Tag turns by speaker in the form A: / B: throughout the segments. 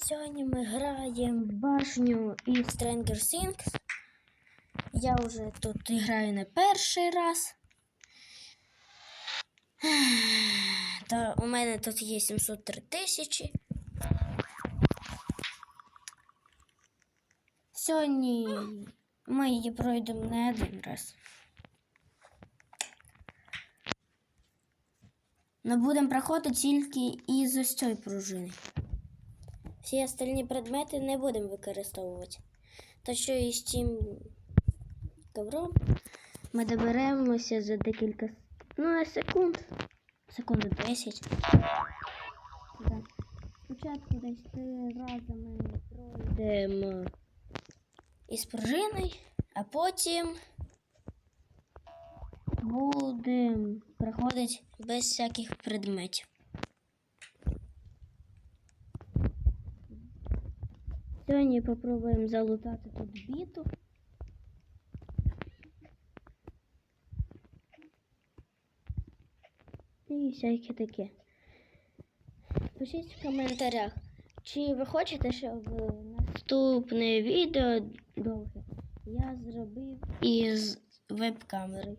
A: Сьогодні ми граємо в башню і Stranger Things. Я вже тут граю не перший раз. Та у мене тут є 703 тисячі. Сьогодні ми її пройдемо не один раз. Ми будемо проходити тільки із ось цієї пружини. Всі остальні предмети не будемо використовувати. Та що і з цим ковром ми доберемося за декілька ну, секунд. Секунду 10. Да. Спочатку десь три рази ми пройдемо із пружиною, а потім будемо проходити без всяких предметів. Сьогодні попробуємо залутати тут біту. І всяке таке. Пишіть в коментарях, чи ви хочете, щоб наступне відео довге я зробив із веб-камери.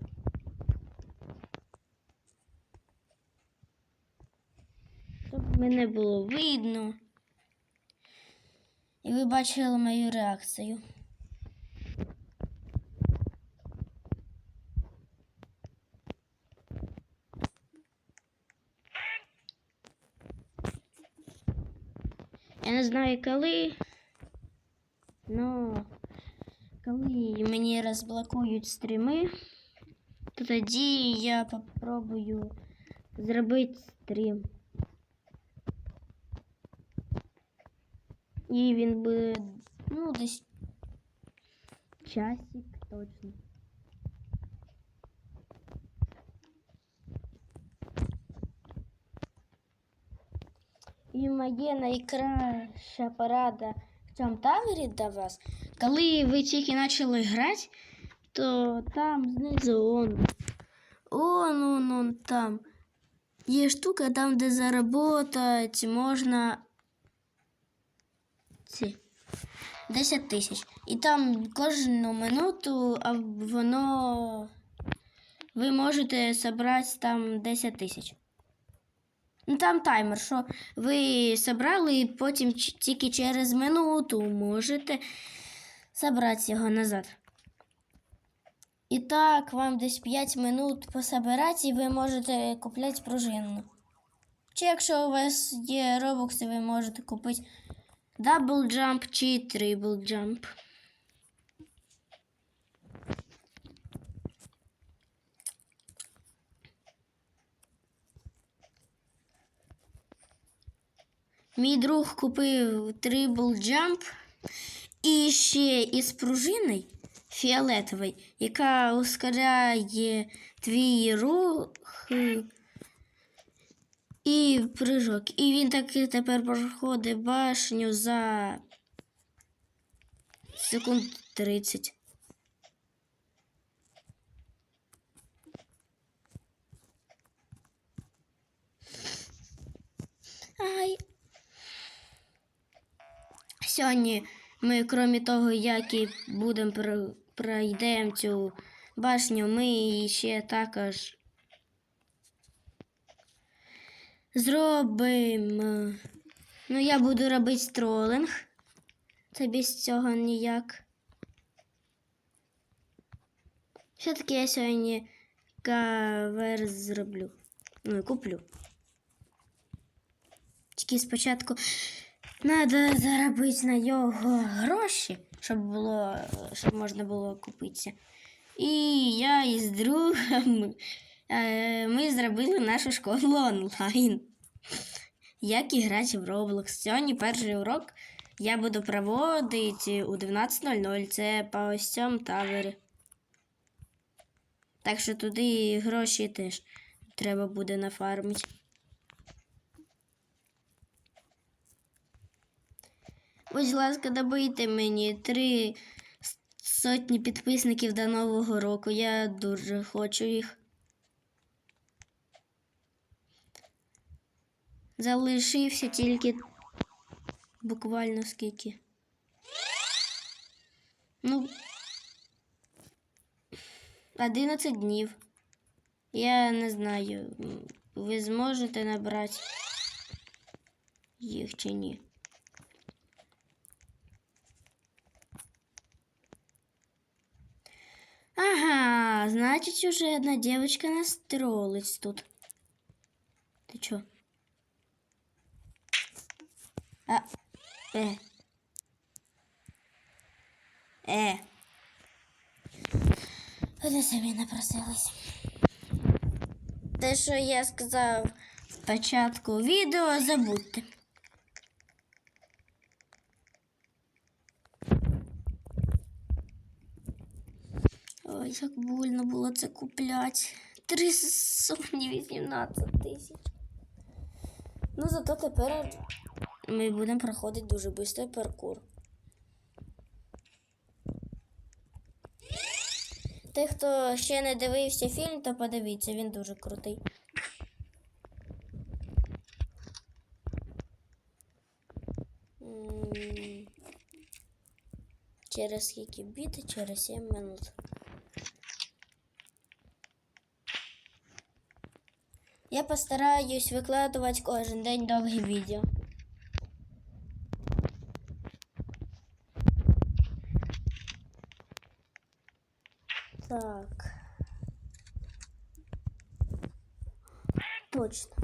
A: Щоб мене було видно. І ви бачили мою реакцію. Я не знаю коли, но коли мені розблокують стріми, то тоді я попробую зробити стрім. І він буде, ну, десь часик точно. І моє найкраща порада в цьому тавері до вас. Коли ви тільки почали грати, то там знизу он. Он, он, он там. Є штука там, де заработати можна ці 10 тисяч. І там кожну минуту воно ви можете зібрати там 10 тисяч. Ну там таймер, що ви зібрали і потім тільки через минуту можете забрати його назад. І так, вам десь 5 минут пособирати, і ви можете купляти пружинну. Чи якщо у вас є робокси, ви можете купити Double jump чи triple jump. Мій друг купив triple jump і ще із пружиною фіолетовий, яка ускоряє твій рух і прыжок. І він таки тепер проходить башню за секунд 30. Ай. Сьогодні ми, крім того, як і будемо пройдемо цю башню, ми ще також Зробимо. Ну, я буду робити тролинг. Це без цього ніяк. Все-таки я сьогодні кавер зроблю. Ну, куплю. Тільки спочатку треба заробити на його гроші, щоб було, щоб можна було купитися. І я із другом ми зробили нашу школу онлайн. Як і грати в Roblox. Сьогодні перший урок я буду проводити у 12.00. Це по ось цьому тавері. Так що туди гроші теж треба буде нафармити. Будь ласка, добийте мені три сотні підписників до Нового року. Я дуже хочу їх. Залишився тільки Буквально скільки. Ну, 11 днів. Я не знаю, м, ви зможете набрати їх чи ні. Ага, значить, уже одна девочка настроилась тут. Ты чё? А, э. Э. Вони самі напросились. Те, що я сказав в початку відео, забудьте. Ой, як больно було це купляти. Три сотні 18 тисяч. Ну, зато тепер ми будемо проходити дуже швидкий паркур. Ти, хто ще не дивився фільм, то подивіться, він дуже крутий. Через скільки біти? Через 7 минут. Я постараюсь викладувати кожен день довгі відео. Точно.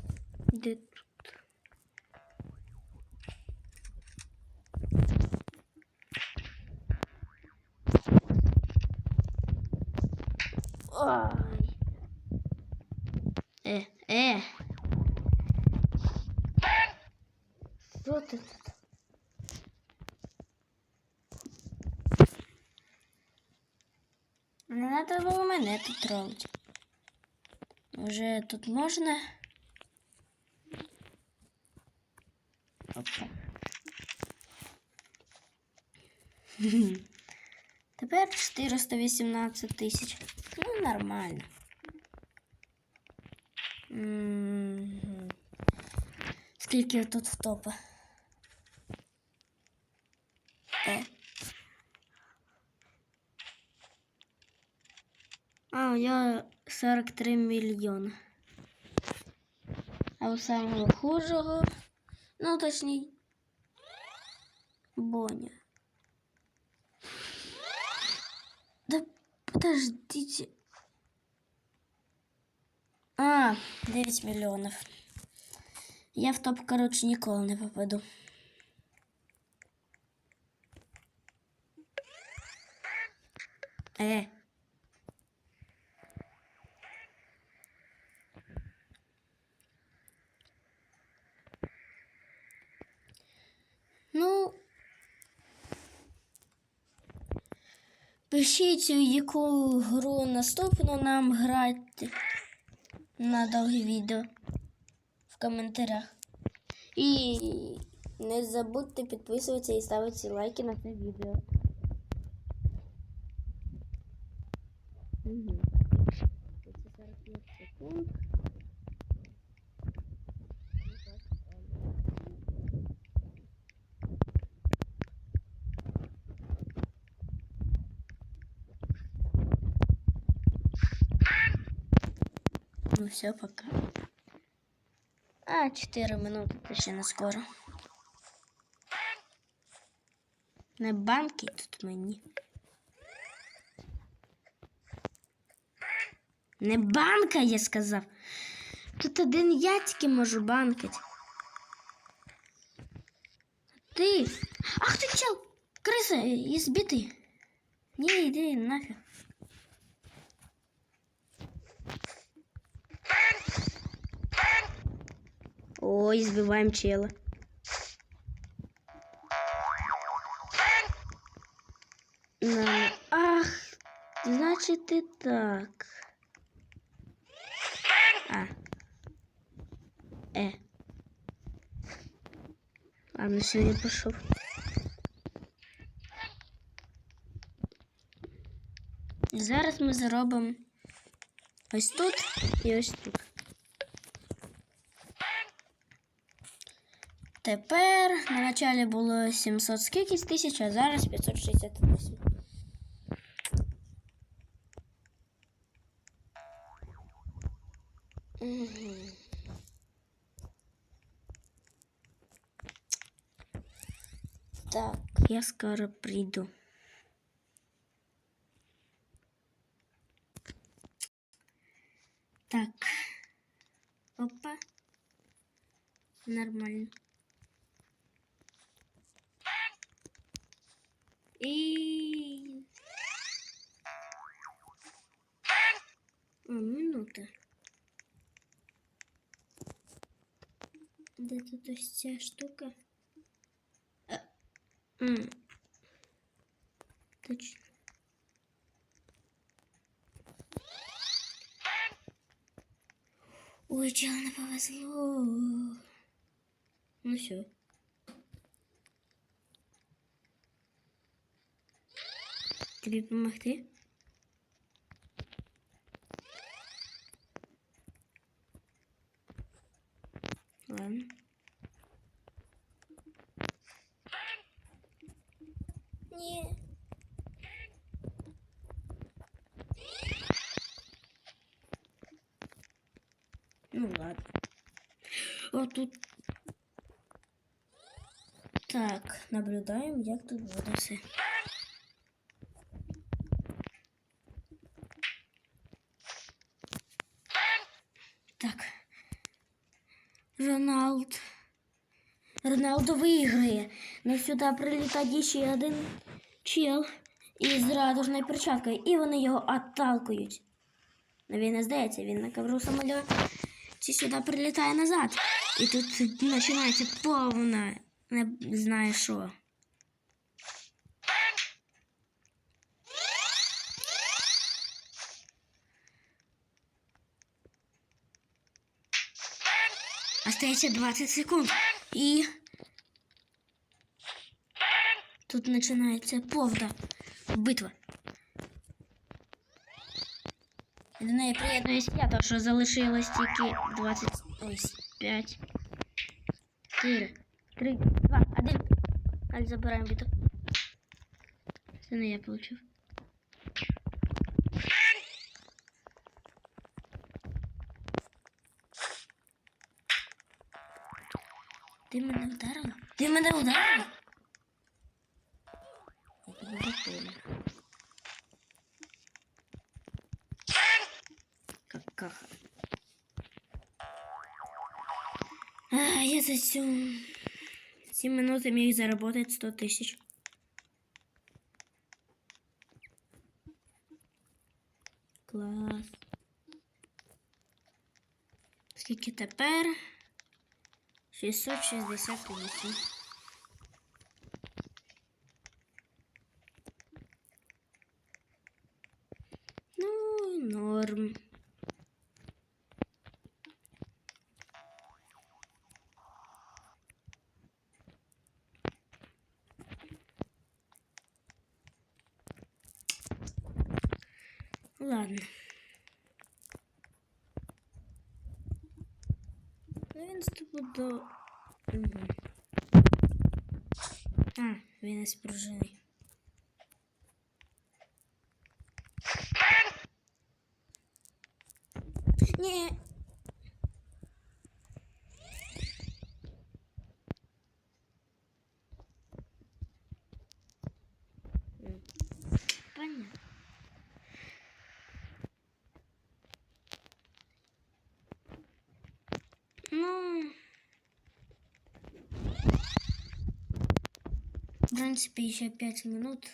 A: Де тут? Ой. Е, е. Що ти тут? Не треба було мене тут трогати. Уже тут можна. Опа. Тепер 418 тисяч. Ну, нормально. Скільки тут в топа? Е. А, я 43 мільйони. А у самого хужого, ну точній, Боня. Да подождите. А, 9 мільйонів. Я в топ, коротше, ніколи не попаду. Е. пишіть, яку гру наступну нам грати на довгі відео в коментарях. І не забудьте підписуватися і ставити лайки на це відео. Ну все, пока. А, 4 минути, це ще не скоро. Не банки тут мені. Не банка, я сказав. Тут один я тільки можу банкати. Ти. Ах ти чел! Криса, і збитий. Ні, йди нафіг. Ой, збиваємо чела. На... Ах, значит и так. А. Э. Ладно, все, я пошел. Зараз ми зробимо ось тут і ось. Тепер на началі було 700 скількись тисяч, а зараз 568. Мгм. Так, я скоро прийду. Нормально. И... О, минута. Де тут ця штука? А. Точно. Ой, чого не повезло. Ну все. Тобі допомогти? Ладно. Ні. Ну ладно. Вот тут. Так, наблюдаем, як тут буде все. Так. Роналд. Роналдо виграє. Но сюди прилітає ще один чел із радужною перчаткою. І вони його отталкують. Ну, він не здається, він на ковру самольот. Чи сюди прилітає назад. І тут починається повна. Не знаю що. Остається 20 секунд. І тут починається повна битва. До неї приєднуюсь я, тому що залишилось тільки 25. 4, 3, 2, 1. Далі забираємо біту. Це не я получив. Ти мене вдарила? Ти мене ударила? Я тебе запомню. Какаха. А, я за цю... 7 минут міг заработать 100 тисяч. Клас. Скільки тепер? 668. Ну, норм. він стопудо... Угу. А, він із пружини. Ні. Принципе, еще пять минут.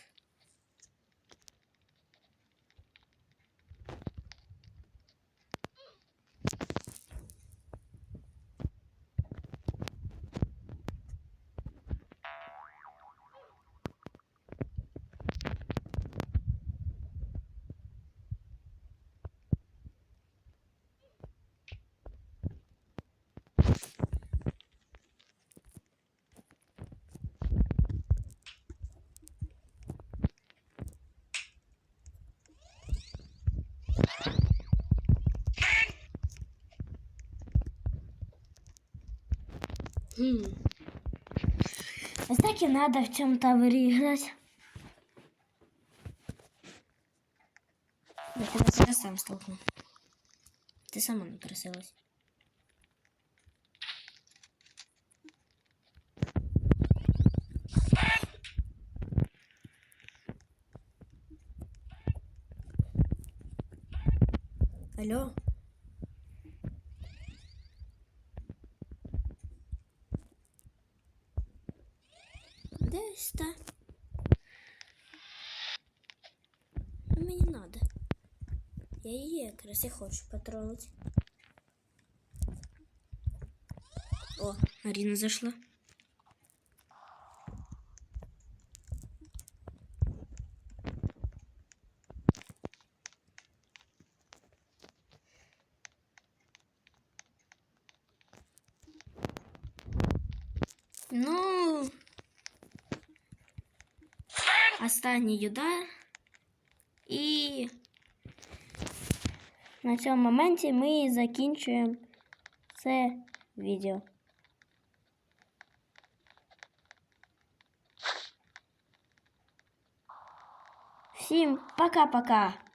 A: Хм. Ось так і треба в цьому таборі грати. Я тебе зараз сам столкну. Ти сама напросилась. Алло? Якраз і хочу потрогати. О, Арина зайшла. Ну, останній удар. На цьому моменті ми закінчуємо це відео. Всім пока-пока!